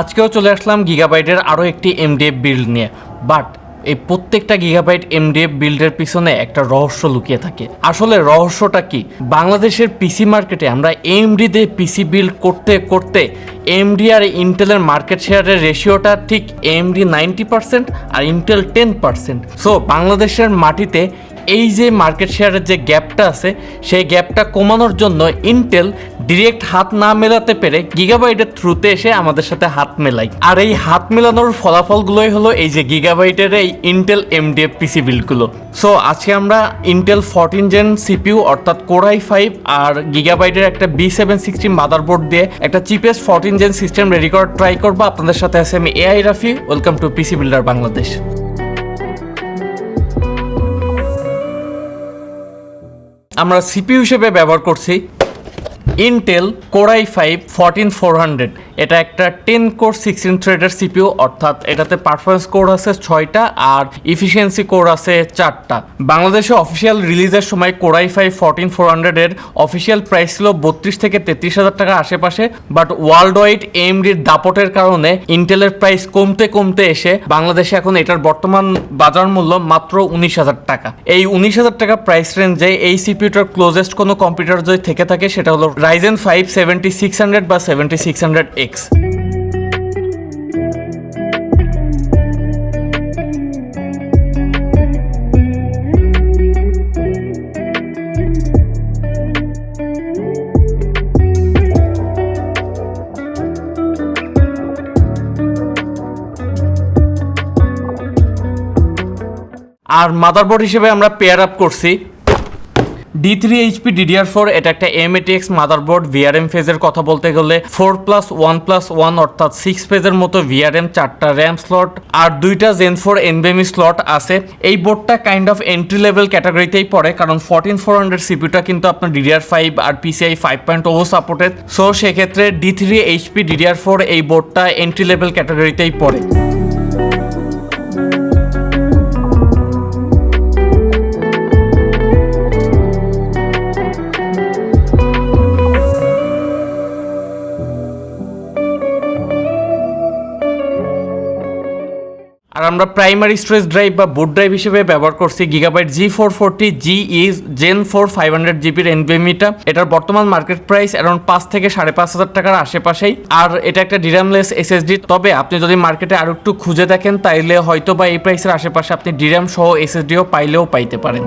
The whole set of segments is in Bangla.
আজকেও চলে আসলাম গিগাবাইটের আরও একটি এমডিএফ বিল্ড নিয়ে। বাট এই প্রত্যেকটা গিগাবাইট এমডিএফ বিল্ডের পিছনে একটা রহস্য লুকিয়ে থাকে। আসলে রহস্যটা কি? বাংলাদেশের পিসি মার্কেটে আমরা এমডি দিয়ে পিসি বিল্ড করতে করতে এমডি আর ইন্টেলের মার্কেট শেয়ারের রেশিওটা ঠিক এমডি নাইনটি পার্সেন্ট আর ইন্টেল টেন পার্সেন্ট সো বাংলাদেশের মাটিতে এই যে মার্কেট শেয়ারের যে গ্যাপটা আছে, সেই গ্যাপটা কমানোর জন্য ইন্টেল ডিরেক্ট হাত না মেলাতে পেরে গিগাবাইটের থ্রুতে এসে আমাদের সাথে হাত মেলাই আর এই হাত মেলানোর ফলাফলগুলোই হলো এই যে গিগাবাইটের এই ইন্টেল এমডিএফ পিসি বিলগুলো সো আজকে আমরা ইন্টেল ফোরটিন জেন সিপিইউ অর্থাৎ কোরাই ফাইভ আর গিগাবাইটের একটা বি সেভেন সিক্সটি মাদারবোর্ড দিয়ে একটা cheapest fourteen gen system ready করার ট্রাই করব। আপনাদের সাথে আছে আমি AI Rafi welcome to PC builder Bangladesh আমরা সিপিইউ হিসেবে ব্যবহার করছি। Intel core I five fourteen four hundred এটা একটা টেন কোর সিক্সটিন থ্রেডের সিপিইউ অর্থাৎ এটাতে পারফরমেন্স কোর আছে ছয়টা আর ইফিসিয়েন্সি কোর আছে চারটা। বাংলাদেশে অফিসিয়াল রিলিজের সময় core i five fourteen four হান্ড্রেডের অফিসিয়াল প্রাইস ছিল বত্রিশ থেকে তেত্রিশ হাজার টাকার আশেপাশে বাট ওয়ার্ল্ড ওয়াইড এমডির দাপটের কারণে ইন্টেলের প্রাইস কমতে কমতে এসে বাংলাদেশে এখন এটার বর্তমান বাজার মূল্য মাত্র উনিশ হাজার টাকা। এই উনিশ হাজার টাকা প্রাইস রেঞ্জে এই সিপিউটার ক্লোজেস্ট কোনো কম্পিউটার যদি থেকে থাকে, সেটা হলো Ryzen five seventy six hundred বা সেভেন্টি সিক্স হান্ড্রেড এক্স আর মাদারবোর্ড হিসেবে আমরা পেয়ার আপ করছি D three HP DDR four এটা একটা এম এটিএক্স মাদারবোর্ড ভিআরএম ফেজের কথা বলতে গেলে four plus one plus one অর্থাৎ সিক্স ফেজের মতো ভিআরএম চারটা র্যাম স্লট আর দুইটা জেন ফোর এনবিএমই স্লট আছে। এই বোর্ডটা কাইন্ড অফ এন্ট্রি লেভেল ক্যাটাগরিতেই পড়ে, কারণ ফোরটিন ফোর হান্ড্রেড সিপিউটা কিন্তু আপনার ডিডিআর ফাইভ আর PCIe five point o supported so সেক্ষেত্রে D three HP DDR four এই বোর্ডটা এন্ট্রি লেভেল ক্যাটাগরিতেই পড়ে। আর আমরা প্রাইমারি স্টোরেজ ড্রাইভ বা বুট ড্রাইভ হিসেবে ব্যবহার করছি Gigabyte G four forty G is gen four five hundred জিবির এনভিএমিটা এটার বর্তমান মার্কেট প্রাইস অ্যারাউন্ড পাঁচ থেকে সাড়ে পাঁচ হাজার টাকার আশেপাশেই। আর এটা একটা ডিরামলেস এসএসডি তবে আপনি যদি মার্কেটে আরও একটু খুঁজে দেখেন, তাইলে হয়তো বা এই প্রাইসের আশেপাশে আপনি ডিরাম সহ এসএসডিও পাইলেও পাইতে পারেন।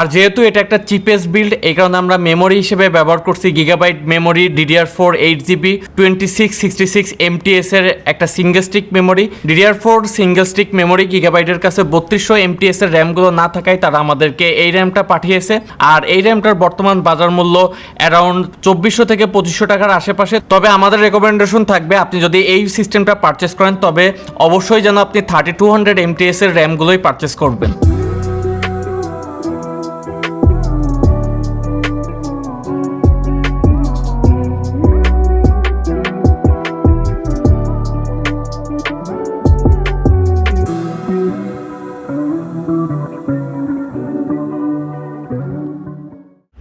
আর যেহেতু এটা একটা চিপেস্ট বিল্ড এই কারণে আমরা মেমোরি হিসেবে ব্যবহার করছি Gigabyte memory DDR four eight GB twenty six sixty six MTS এর একটা single stick memory DDR four single stick memory গিগাবাইটের কাছে বত্রিশশো এমটিএস এর র্যামগুলো না থাকায় তারা আমাদেরকে এই র্যামটা পাঠিয়েছে। আর এই র্যামটার বর্তমান বাজার মূল্য অ্যারাউন্ড চব্বিশশো থেকে পঁচিশশো টাকার আশেপাশে। তবে আমাদের রেকমেন্ডেশন থাকবে, আপনি যদি এই সিস্টেমটা পারচেস করেন, তবে অবশ্যই যেন আপনি থার্টি টু হান্ড্রেড এমটিএস এর র্যামগুলোই পারচেস করবেন।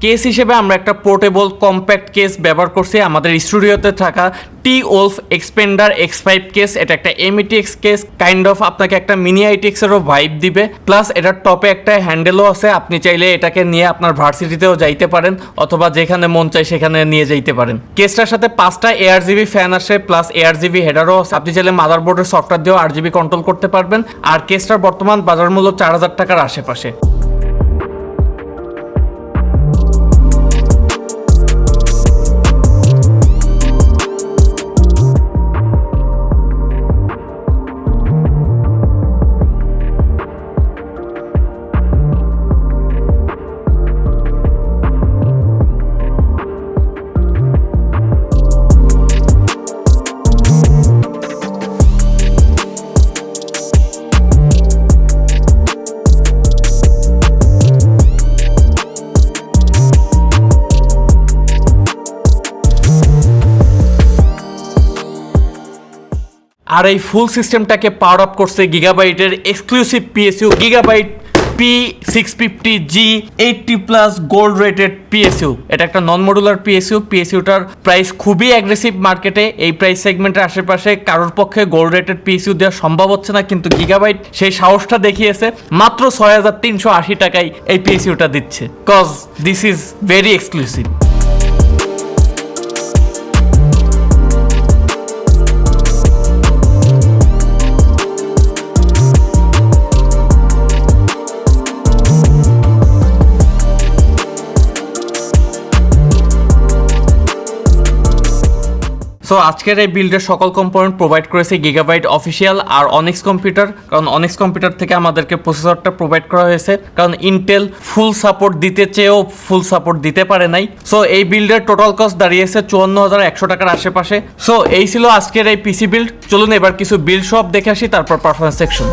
কেস হিসেবে আমরা একটা পোর্টেবল, কম্প্যাক্ট কেস ব্যবহার করছি। আমাদের স্টুডিওতে থাকা T wolf expander X five case, এটা একটা এমইটিএক্স কেস কাইন্ড অফ আপনাকে একটা মিনি আইটিএক্সেরও ভাইব দিবে। প্লাস এটার টপে একটা হ্যান্ডেলও আছে, আপনি চাইলে এটাকে নিয়ে আপনার ভার্সিটিতেও যাইতে পারেন, অথবা যেখানে মন চায় সেখানে নিয়ে যাইতে পারেন। কেসটার সাথে পাঁচটা এআর জিবি ফ্যান আসে প্লাস এআর জিবি হেডারও আছে। আপনি চাইলে মাদারবোর্ডের সফটওয়্যার দিয়েও আর জিবি কন্ট্রোল করতে পারবেন। আর কেসটার বর্তমান বাজার মূল্য চার হাজার টাকার আশেপাশে। আর এই ফুল সিস্টেমটাকে পাওয়ার আপ করছে গিগাবাইটের exclusive PSU Gigabyte P six fifty G eighty plus gold rated PSU এটা একটা নন মডুলার পিএসইউ পিএসইউটার প্রাইস খুবই অ্যাগ্রেসিভ মার্কেটে এই প্রাইস সেগমেন্টের আশেপাশে কারোর পক্ষে গোল্ড রেটেড পিএসইউ দেওয়া সম্ভব হচ্ছে না, কিন্তু গিগাবাইট সেই সাহসটা দেখিয়েছে, মাত্র ছয় হাজার তিনশো আশি টাকায় এই পিএসইউটা দিচ্ছে। Cause this is very exclusive so আজকের এই বিল্ডের সকল কম্পোনেন্ট প্রোভাইড করেছে গিগাবাইট অফিসিয়াল আর অনেক্স কম্পিউটার কারণ অনেক্স কম্পিউটার থেকে আমাদেরকে প্রসেসরটা প্রোভাইড করা হয়েছে। কারণ ইন্টেল ফুল সাপোর্ট দিতে চেয়েও ফুল সাপোর্ট দিতে পারে নাই। সো এই বিল্ডের টোটাল কস্ট দাঁড়িয়েছে চুয়ান্ন হাজার একশো টাকার আশেপাশে। সো এই ছিল আজকের এই পিসি বিল্ড চলুন এবার কিছু বিল্ড সব দেখে আসি, তারপর পারফরমেন্স সেকশন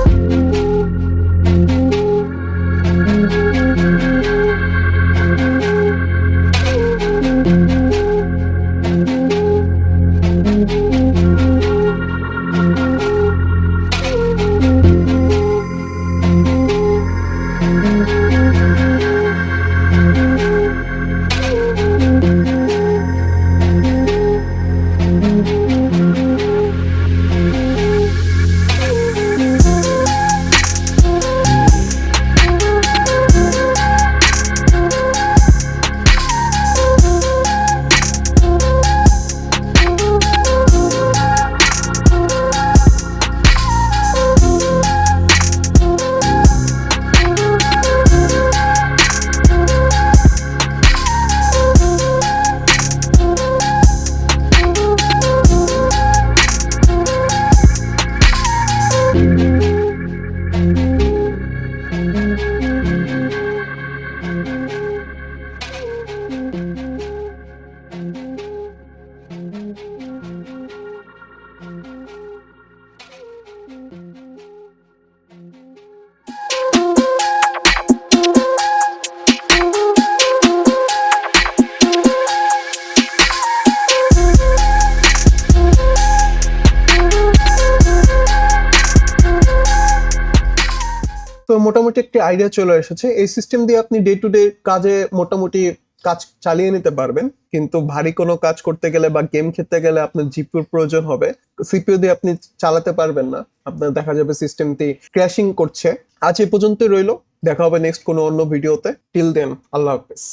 তো মোটামুটি একটি আইডিয়া চলে এসেছে। এই সিস্টেম দিয়ে আপনি ডে টু ডে কাজে মোটামুটি কাজ চালিয়ে নিতে পারবেন। কিন্তু ভারী কোনো কাজ করতে গেলে বা গেম খেলতে গেলে আপনার জিপিউর প্রয়োজন হবে। সিপিউ দিয়ে আপনি চালাতে পারবেন না। আপনার দেখা যাবে সিস্টেমটি ক্র্যাশিং করছে। আজ এ পর্যন্তই রইল। দেখা হবে নেক্সট কোনো অন্য ভিডিওতে টিল দেন আল্লাহ হাফেজ।